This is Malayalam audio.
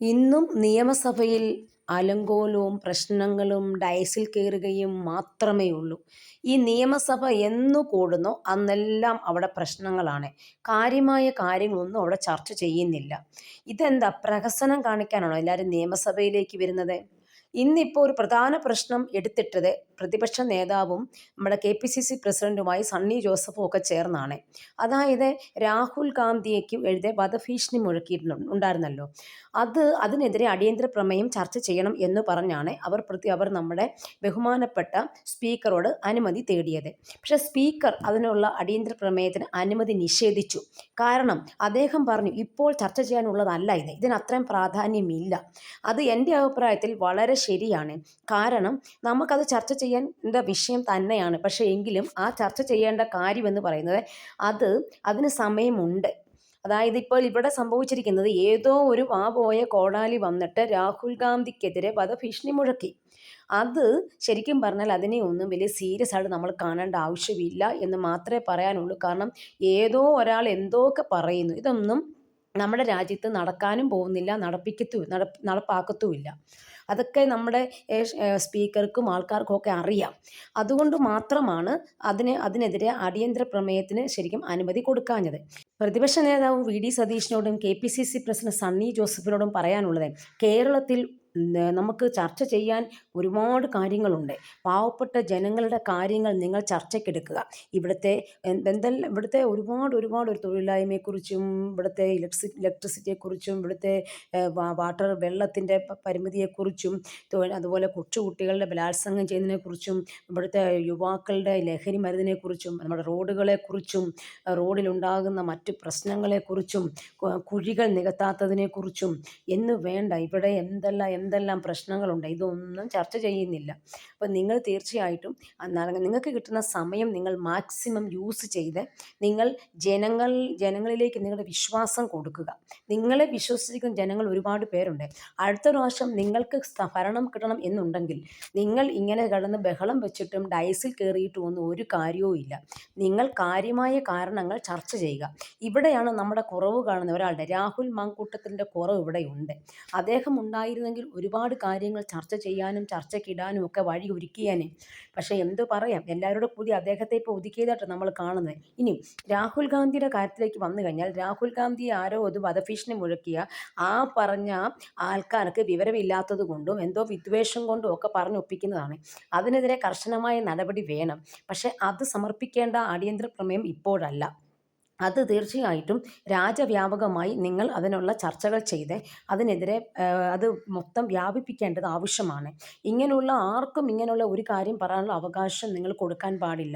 ഇന്നും നിയമസഭയിൽ അലങ്കോലവും പ്രശ്നങ്ങളും ഡയസിൽ കയറുകയും മാത്രമേ ഉള്ളൂ ഈ നിയമസഭ എന്നു കൂടുന്നോ അന്നെല്ലാം അവിടെ പ്രശ്നങ്ങളാണ്. കാര്യമായ കാര്യങ്ങളൊന്നും അവിടെ ചർച്ച ചെയ്യുന്നില്ല. ഇതെന്താ പ്രഹസനം കാണിക്കാനാണോ എല്ലാവരും നിയമസഭയിലേക്ക് വരുന്നത്? ഇന്നിപ്പോൾ ഒരു പ്രധാന പ്രശ്നം എടുത്തിട്ടത് പ്രതിപക്ഷ നേതാവും നമ്മുടെ കെ പി സി സി പ്രസിഡന്റുമായി സണ്ണി ജോസഫും ഒക്കെ ചേർന്നാണ്. അതായത് രാഹുൽ ഗാന്ധിയേക്ക് എഴുതിയ വധഭീഷണി മുഴക്കിയിട്ടുണ്ട് ഉണ്ടായിരുന്നല്ലോ. അത് അതിനെതിരെ അടിയന്തര പ്രമേയം ചർച്ച ചെയ്യണം എന്ന് പറഞ്ഞാണ് അവർ പ്രതി അവർ നമ്മുടെ ബഹുമാനപ്പെട്ട സ്പീക്കറോട് അനുമതി തേടിയത്. പക്ഷേ സ്പീക്കർ അതിനുള്ള അടിയന്തര പ്രമേയത്തിന് അനുമതി നിഷേധിച്ചു. കാരണം അദ്ദേഹം പറഞ്ഞു ഇപ്പോൾ ചർച്ച ചെയ്യാനുള്ളതല്ല ഇത്. ഇതിന് അത്രയും പ്രാധാന്യമില്ല. അത് എന്റെ അഭിപ്രായത്തിൽ വളരെ ശരിയാണ്. കാരണം നമുക്കത് ചർച്ച ചെയ്യേണ്ട വിഷയം തന്നെയാണ്. പക്ഷേ എങ്കിലും ആ ചർച്ച ചെയ്യേണ്ട കാര്യമെന്ന് പറയുന്നത് അത് അതിന് സമയമുണ്ട്. അതായത് ഇപ്പോൾ ഇവിടെ സംഭവിച്ചിരിക്കുന്നത് ഏതോ ഒരു വാ പോയ കോടാലി വന്നിട്ട് രാഹുൽ ഗാന്ധിക്കെതിരെ വധഭീഷണി മുഴക്കി. അത് ശരിക്കും പറഞ്ഞാൽ അതിനെ ഒന്നും വലിയ സീരിയസ് ആയിട്ട് നമ്മൾ കാണേണ്ട ആവശ്യമില്ല എന്ന് മാത്രമേ പറയാനുള്ളൂ. കാരണം ഏതോ ഒരാൾ എന്തോക്കെ പറയുന്നു. ഇതൊന്നും നമ്മുടെ രാജ്യത്ത് നടക്കാനും പോകുന്നില്ല നടപ്പിക്കത്തു നട നടപ്പാക്കത്തുമില്ല. അതൊക്കെ നമ്മുടെ സ്പീക്കർക്കും ആൾക്കാർക്കും ഒക്കെ അറിയാം. അതുകൊണ്ട് മാത്രമാണ് അതിന് അതിനെതിരെ അടിയന്തര പ്രമേയത്തിന് ശരിക്കും അനുമതി കൊടുക്കാഞ്ഞത്. പ്രതിപക്ഷ നേതാവ് V D സതീഷിനോടും K P C C president Sunny ജോസഫിനോടും പറയാനുള്ളത് കേരളത്തിൽ നമുക്ക് ചർച്ച ചെയ്യാൻ ഒരുപാട് കാര്യങ്ങളുണ്ട്. പാവപ്പെട്ട ജനങ്ങളുടെ കാര്യങ്ങൾ നിങ്ങൾ ചർച്ചയ്ക്കെടുക്കുക. ഇവിടുത്തെ എന്തെല്ലാം ഇവിടുത്തെ ഒരുപാട് ഒരുപാട് ഒരു തൊഴിലില്ലായ്മയെക്കുറിച്ചും ഇവിടുത്തെ ഇലക്ട്രി ഇലക്ട്രിസിറ്റിയെക്കുറിച്ചും ഇവിടുത്തെ വാട്ടർ വെള്ളത്തിന്റെ പരിമിതിയെക്കുറിച്ചും അതുപോലെ കൊച്ചുകുട്ടികളുടെ ബലാത്സംഗം ചെയ്യുന്നതിനെക്കുറിച്ചും ഇവിടുത്തെ യുവാക്കളുടെ ലഹരി മരുന്നിനെക്കുറിച്ചും നമ്മുടെ റോഡുകളെക്കുറിച്ചും റോഡിലുണ്ടാകുന്ന മറ്റ് പ്രശ്നങ്ങളെക്കുറിച്ചും കുഴികൾ നികത്താത്തതിനെക്കുറിച്ചും എന്ന് വേണ്ട ഇവിടെ എന്തെല്ലാം എന്തെല്ലാം പ്രശ്നങ്ങളുണ്ട് ഇതൊന്നും ചർച്ച ചെയ്യുന്നില്ല. അപ്പോൾ നിങ്ങൾ തീർച്ചയായിട്ടും നിങ്ങൾക്ക് കിട്ടുന്ന സമയം നിങ്ങൾ മാക്സിമം യൂസ് ചെയ്ത് നിങ്ങൾ ജനങ്ങൾ ജനങ്ങളിലേക്ക് നിങ്ങളുടെ വിശ്വാസം കൊടുക്കുക. നിങ്ങളെ വിശ്വസിക്കുന്ന ജനങ്ങൾ ഒരുപാട് പേരുണ്ട്. അടുത്ത പ്രാവശ്യം നിങ്ങൾക്ക് ഭരണം കിട്ടണം എന്നുണ്ടെങ്കിൽ നിങ്ങൾ ഇങ്ങനെ കിടന്ന് ബഹളം വെച്ചിട്ടും ഡയസിൽ കയറിയിട്ടും ഒന്നും ഒരു കാര്യവും ഇല്ല. നിങ്ങൾ കാര്യമായ കാരണങ്ങൾ ചർച്ച ചെയ്യുക. ഇവിടെയാണ് നമ്മുടെ കുറവ് കാണുന്ന ഒരാളുടെ രാഹുൽ മാങ്കൂട്ടത്തിന്റെ കുറവ് ഇവിടെയുണ്ട്. അദ്ദേഹം ഉണ്ടായിരുന്നെങ്കിൽ ഒരുപാട് കാര്യങ്ങൾ ചർച്ച ചെയ്യാനും ചർച്ചയ്ക്കിടാനും ഒക്കെ വഴി ഒരുക്കിയേനെ. പക്ഷേ എന്ത് പറയാം? എല്ലാവരോടും കൂടി അദ്ദേഹത്തെ ഇപ്പോൾ ഒതുക്കിയതായിട്ട് നമ്മൾ കാണുന്നത്. ഇനി രാഹുൽ ഗാന്ധിയുടെ കാര്യത്തിലേക്ക് വന്നു കഴിഞ്ഞാൽ രാഹുൽ ഗാന്ധി ആരോ ഒരു വധഭീഷണി മുഴക്കിയ ആ പറഞ്ഞ ആൾക്കാർക്ക് വിവരമില്ലാത്തത് കൊണ്ടും എന്തോ വിദ്വേഷം കൊണ്ടും ഒക്കെ പറഞ്ഞൊപ്പിക്കുന്നതാണ് അതിനെതിരെ കർശനമായ നടപടി വേണം. പക്ഷേ അത് സമർപ്പിക്കേണ്ട അടിയന്തര പ്രമേയം ഇപ്പോഴല്ല. അത് തീർച്ചയായിട്ടും രാജ്യവ്യാപകമായി നിങ്ങൾ അതിനുള്ള ചർച്ചകൾ ചെയ്ത്. അതിനെതിരെ അത് മൊത്തം വ്യാപിപ്പിക്കേണ്ടത് ആവശ്യമാണ്. ഇങ്ങനെയുള്ള ആർക്കും ഇങ്ങനെയുള്ള ഒരു കാര്യം പറയാനുള്ള അവകാശം നിങ്ങൾ കൊടുക്കാൻ പാടില്ല.